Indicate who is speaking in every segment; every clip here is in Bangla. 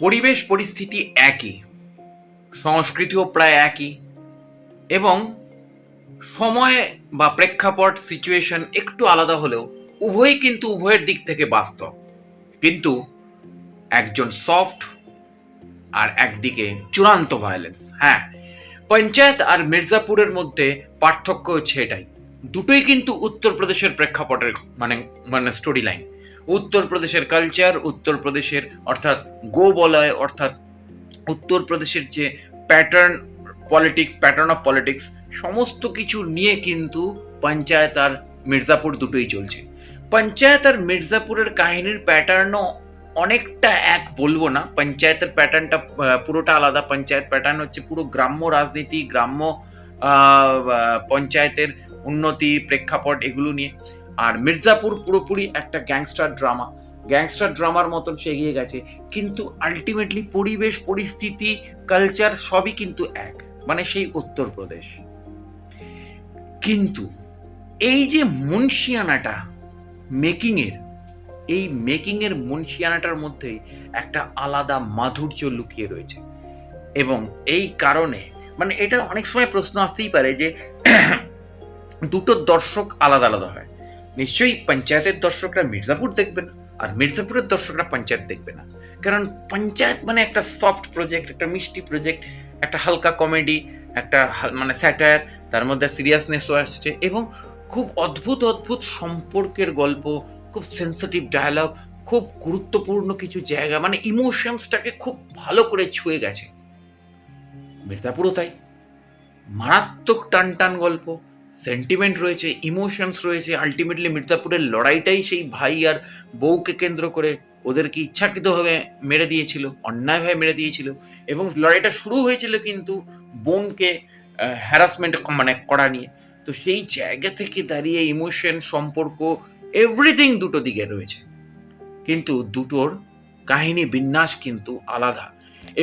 Speaker 1: পরিবেশ পরিস্থিতি একই, সংস্কৃতিও প্রায় একই, এবং সময় বা প্রেক্ষাপট সিচুয়েশন একটু আলাদা হলেও উভয়ই কিন্তু উভয়ের দিক থেকে বাস্তব। কিন্তু একজন সফট আর একদিকে চূড়ান্ত ভায়োলেন্স হ্যাঁ পঞ্চায়েত আর মির্জাপুরের মধ্যে পার্থক্য হচ্ছে এটাই। দুটোই কিন্তু উত্তরপ্রদেশের প্রেক্ষাপটের মানে মানে স্টোরি লাইন উত্তরপ্রদেশের কালচার উত্তরপ্রদেশের অর্থাৎ গো বলয় অর্থাৎ উত্তরপ্রদেশের যে pattern politics pattern of politics সমস্ত কিছু নিয়ে কিন্তু পঞ্চায়েত আর মির্জাপুর দুটোই চলছে। পঞ্চায়েত আর মির্জাপুরের কাহিনীর প্যাটার্নও অনেকটা এক বলব না। পঞ্চায়েতের প্যাটার্নটা পুরোটা আলাদা। পঞ্চায়েত প্যাটার্ন হচ্ছে পুরো গ্রাম্য রাজনীতি, গ্রাম্য পঞ্চায়েতের উন্নতি, প্রেক্ষাপট এগুলো নিয়ে। আর মির্জাপুর পুরোপুরি একটা গ্যাংস্টার ড্রামা গ্যাংস্টার ড্রামার মতন সে এগিয়ে গেছে। কিন্তু আলটিমেটলি পরিবেশ, পরিস্থিতি কালচার সবই কিন্তু এক। মানে সেই উত্তরপ্রদেশ। কিন্তু এই যে মুন্সিয়ানাটা মেকিংয়ের এই মেকিংয়ের মুন্সিয়ানাটার মধ্যে একটা আলাদা মাধুর্য লুকিয়ে রয়েছে। এবং এই কারণে মানে এটা অনেক সময় প্রশ্ন আসতেই পারে যে দুটো দর্শক আলাদা আলাদা হয়। নিশ্চয়ই পঞ্চায়েতের দর্শকরা মির্জাপুর দেখবে না আর মির্জাপুরের দর্শকরা পঞ্চায়েত দেখবে না। কারণ পঞ্চায়েত মানে একটা সফট প্রজেক্ট একটা মিষ্টি প্রজেক্ট একটা হালকা কমেডি একটা মানে স্যাটায়ার তার মধ্যে সিরিয়াসনেসও আসছে এবং খুব অদ্ভুত অদ্ভুত সম্পর্কের গল্প, খুব সেন্সিটিভ ডায়ালগ খুব গুরুত্বপূর্ণ কিছু জায়গা মানে ইমোশনসটাকে খুব ভালো করে ছুঁয়ে গেছে। মির্জাপুরও তাই। মারাত্মক টান টান গল্প সেন্টিমেন্ট রয়েছে ইমোশনস রয়েছে আলটিমেটলি মির্জাপুরের লড়াইটাই সেই ভাই আর বউকে কেন্দ্র করে ওদেরকে ইচ্ছাকৃতভাবে মেরে দিয়েছিল, অন্যায়ভাবে মেরে দিয়েছিল এবং লড়াইটা শুরু হয়েছিল কিন্তু বোনকে হ্যারাসমেন্ট মানে করা নিয়ে। তো সেই জায়গা থেকে দাঁড়িয়ে ইমোশন সম্পর্ক এভরিথিং দুটো দিকে রয়েছে। কিন্তু দুটোর কাহিনী বিন্যাস কিন্তু আলাদা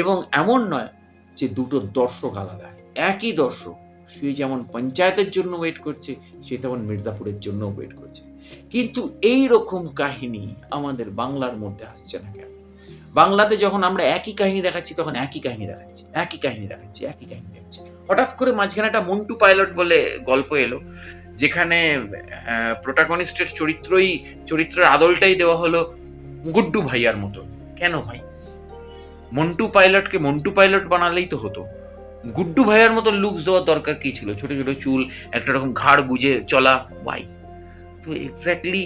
Speaker 1: এবং এমন নয় যে দুটো দর্শক আলাদা, একই দর্শক সে যেমন পঞ্চায়েতের জন্য ওয়েট করছে, সে তেমন মির্জাপুরের জন্য ওয়েট করছে। কিন্তু এই রকম কাহিনী আমাদের বাংলার মধ্যে আসছে না কেন? বাংলাতে যখন আমরা একই কাহিনী দেখাচ্ছি, তখন একই কাহিনী দেখাচ্ছি, একই কাহিনী দেখাচ্ছি, একই কাহিনী দেখাচ্ছি। হঠাৎ করে মাঝখানে একটা মন্টু পাইলট বলে গল্প এলো, যেখানে প্রোটাগনিস্টের চরিত্রই, চরিত্রের আদলটাই দেওয়া হলো গুড্ডু ভাইয়ার মতো। কেন ভাই? মন্টু পাইলটকে মন্টু পাইলট বানালেই তো হতো। গুড্ডু ভাইয়ার মতো লুকস দেওয়ার দরকার কি ছিল? ছোট ছোট চুল, একটা রকম ঘাড় গুজে চলা ওয়াই তো এক্স্যাক্টলি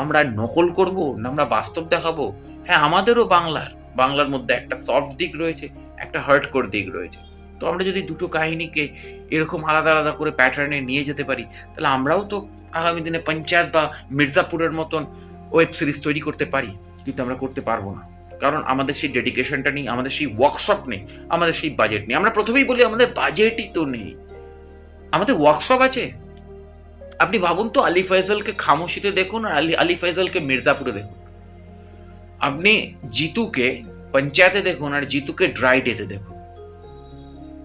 Speaker 1: আমরা নকল করব না আমরা বাস্তব দেখাবো? হ্যাঁ আমাদেরও বাংলার। বাংলার মধ্যে একটা সফট দিক রয়েছে, একটা হার্ট কোর দিক রয়েছে। তো আমরা যদি দুটো কাহিনীকে এরকম আলাদা আলাদা করে প্যাটার্নে নিয়ে যেতে পারি, তাহলে আমরাও তো আগামী দিনে পঞ্চায়েত বা মির্জাপুরের মতন ওয়েব সিরিজ তৈরি করতে পারি, কিন্তু আমরা করতে পারব না। কারণ আমাদের সেই ডেডিকেশনটা নেই, আমাদের সেই ওয়ার্কশপ নেই, আমাদের সেই বাজেট নেই। আমরা প্রথমেই বলি আমাদের বাজেটই তো নেই। আমাদের ওয়ার্কশপ আছে। আপনি ভাবুন তো, আলী ফয়জলকে খামোশিতে দেখুন আর আলী আলী ফয়জলকে মির্জাপুরে দেখুন। আপনি জিতুকে পঞ্চায়েতে দেখুন আর জিতুকে ড্রাই ডেতে দেখুন।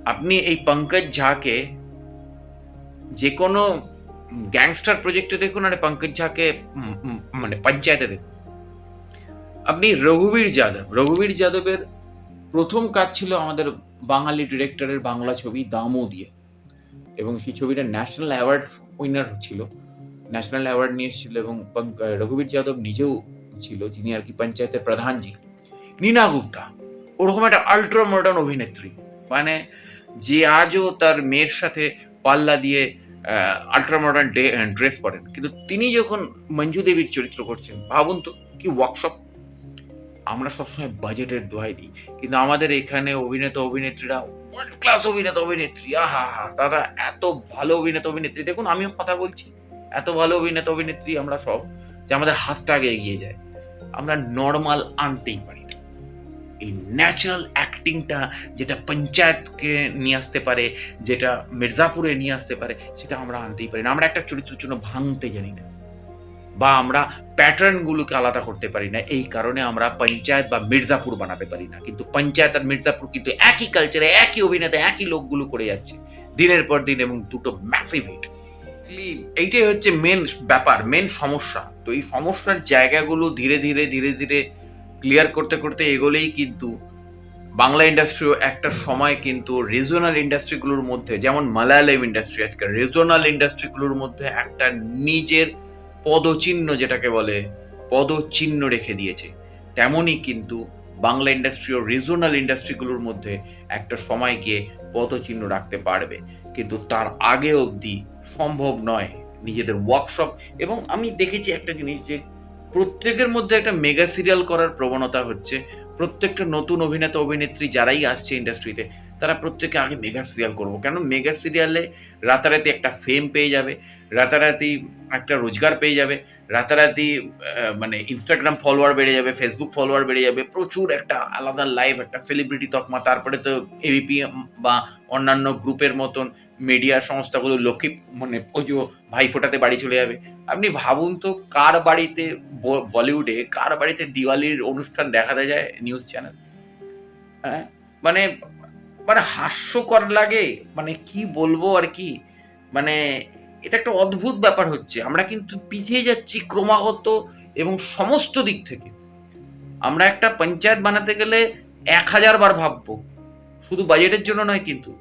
Speaker 1: আপনি এই পঙ্কজ ঝাকে যে কোনো গ্যাংস্টার প্রজেক্টে দেখুন আর পঙ্কজ ঝাকে মানে পঞ্চায়েতে দেখুন। আপনি রঘুবীর যাদব, রঘুবীর যাদবের প্রথম কাজ ছিল আমাদের বাঙালি ডিরেক্টরের বাংলা ছবি দামও দিয়ে এবং সেই ছবিটা ন্যাশনাল অ্যাওয়ার্ড উইনার ছিল। ন্যাশনাল অ্যাওয়ার্ড নিয়ে এসেছিল এবং রঘুবীর যাদব নিজেও ছিল, যিনি আর কি পঞ্চায়েতের প্রধান প্রধানজি নীনা গুপ্তা, ওরকম একটা আল্ট্রা মডার্ন অভিনেত্রী। মানে যে আজও তার মেয়ের সাথে পাল্লা দিয়ে আল্ট্রা মডার্ন ড্রেস পরেন। কিন্তু তিনি যখন মঞ্জু দেবীর চরিত্র করছেন, ভাবুন তো, কি ওয়ার্কশপ আমরা সবসময় বাজেটের দোহাই দিই। কিন্তু আমাদের এখানে অভিনেতা, অভিনেত্রীরা ওয়ার্ল্ড ক্লাস অভিনেতা, অভিনেত্রী, আহা হা তারা এত ভালো অভিনেতা, অভিনেত্রী, দেখুন আমিও কথা বলছি, এত ভালো অভিনেতা, অভিনেত্রী আমরা সব, যে আমাদের হাতটা আগে এগিয়ে যায়। আমরা নর্মাল আনতেই পারি না। এই ন্যাচারাল অ্যাক্টিংটা যেটা পঞ্চায়েতকে নিয়ে আসতে পারে, যেটা মির্জাপুরে নিয়ে আসতে পারে, সেটা আমরা আনতেই পারি না। আমরা একটা চরিত্রের জন্য ভাঙতে জানি না। বা আমরা প্যাটার্নগুলোকে আলাদা করতে পারি না, এই কারণে আমরা পঞ্চায়েত বা মির্জাপুর বানাতে পারি না। কিন্তু পঞ্চায়েত আর মির্জাপুর কিন্তু একই কালচারে একই অভিনেতা, একই লোকগুলো করে যাচ্ছে, দিনের পর দিন এবং দুটো ম্যাসিভ হিট এইটাই হচ্ছে মেন ব্যাপার মেন সমস্যা। তো এই সমস্যার জায়গাগুলো ধীরে ধীরে ধীরে ধীরে ক্লিয়ার করতে করতে এগোলেই কিন্তু বাংলা ইন্ডাস্ট্রিও একটা সময় কিন্তু রিজনাল ইন্ডাস্ট্রিগুলোর মধ্যে, যেমন মালায়ালাম ইন্ডাস্ট্রি আজকে রিজনাল ইন্ডাস্ট্রিগুলোর মধ্যে একটা নিজের পদচিহ্ন যেটাকে বলে, পদচিহ্ন রেখে দিয়েছে। তেমনই কিন্তু বাংলা ইন্ডাস্ট্রি ও রিজনাল ইন্ডাস্ট্রিগুলোর মধ্যে একটা সময় গিয়ে পদচিহ্ন রাখতে পারবে। কিন্তু তার আগে অবধি সম্ভব নয় নিজেদের ওয়ার্কশপ এবং আমি দেখেছি একটা জিনিস যে, প্রত্যেকের মধ্যে একটা মেগা সিরিয়াল করার প্রবণতা হচ্ছে। প্রত্যেকটা নতুন অভিনেতা, অভিনেত্রী যারাই আসছে ইন্ডাস্ট্রিতে তারা প্রত্যেকে আগে মেগা সিরিয়াল করব। কেন? মেগা সিরিয়ালে রাতারাতি একটা ফেম পেয়ে যাবে। রাতারাতি একটা রোজগার পেয়ে যাবে, রাতারাতি মানে ইনস্টাগ্রাম ফলোয়ার বেড়ে যাবে ফেসবুক ফলোয়ার বেড়ে যাবে, প্রচুর একটা আলাদা লাইভ একটা সেলিব্রিটি তকমা, তারপরে তো এবিপি বা অন্যান্য গ্রুপের মতন মিডিয়া সংস্থাগুলো লক্ষ্মী মানে ওই ভাই ফোটাতে বাড়ি চলে যাবে। আপনি ভাবুন তো কার বাড়িতে বলিউডে কার বাড়িতে দিওয়ালির অনুষ্ঠান দেখাতে যায় নিউজ চ্যানেল হ্যাঁ? মানে মানে হাস্যকর লাগে মানে কি বলব আর কি? মানে এটা একটা অদ্ভুত ব্যাপার হচ্ছে। আমরা কিন্তু পিছিয়ে যাচ্ছি ক্রমাগত এবং সমস্ত দিক থেকে। আমরা একটা পঞ্চায়েত বানাতে গেলে এক হাজার বার ভাববো। শুধু বাজেটের জন্য নয় কিন্তু।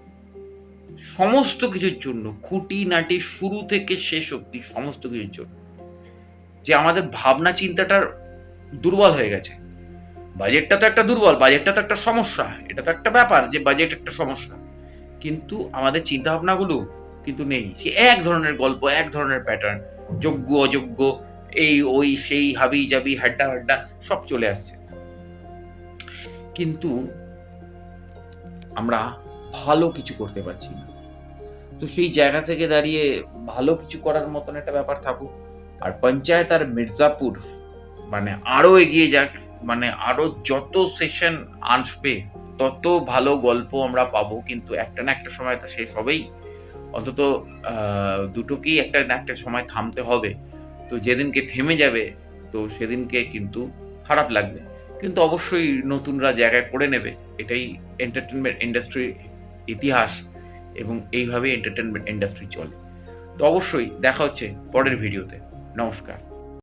Speaker 1: সমস্ত কিছুর জন্য, খুঁটি নাটি শুরু থেকে শেষ অবধি সমস্ত কিছুর জন্য। যে আমাদের ভাবনা চিন্তাটার দুর্বল হয়ে গেছে। বাজেটটা তো একটা দুর্বল, বাজেটটা তো একটা সমস্যা। এটা তো একটা ব্যাপার যে বাজেট একটা সমস্যা। কিন্তু আমাদের চিন্তা ভাবনাগুলো কিন্তু নেই। সে এক ধরনের গল্প, এক ধরনের প্যাটার্ন যোগ্য, অযোগ্য, এই, ওই, সেই, হাবি জাবি, হাড্ডা হাড্ডা, সব চলে আসছে। কিন্তু আমরা ভালো কিছু করতে পারছি না। তো সেই জায়গা থেকে দাঁড়িয়ে ভালো কিছু করার মতন একটা ব্যাপার থাকুক, আর পঞ্চায়েত আর মির্জাপুর মানে আরও এগিয়ে যাক মানে আরও যত সেশন আসবে, তত ভালো গল্প আমরা পাবো, কিন্তু একটা না একটা সময় তো শেষ হবেই। অন্তত দুটোকেই একটা না একটা সময় থামতে হবে। তো যেদিনকে থেমে যাবে, তো সেদিনকে কিন্তু খারাপ লাগবে। কিন্তু অবশ্যই নতুনরা জায়গায় করে নেবে। এটাই এন্টারটেনমেন্ট ইন্ডাস্ট্রির ইতিহাস এবং এইভাবে এন্টারটেনমেন্ট ইন্ডাস্ট্রি চলে। তো অবশ্যই দেখা হচ্ছে পরের ভিডিওতে। নমস্কার।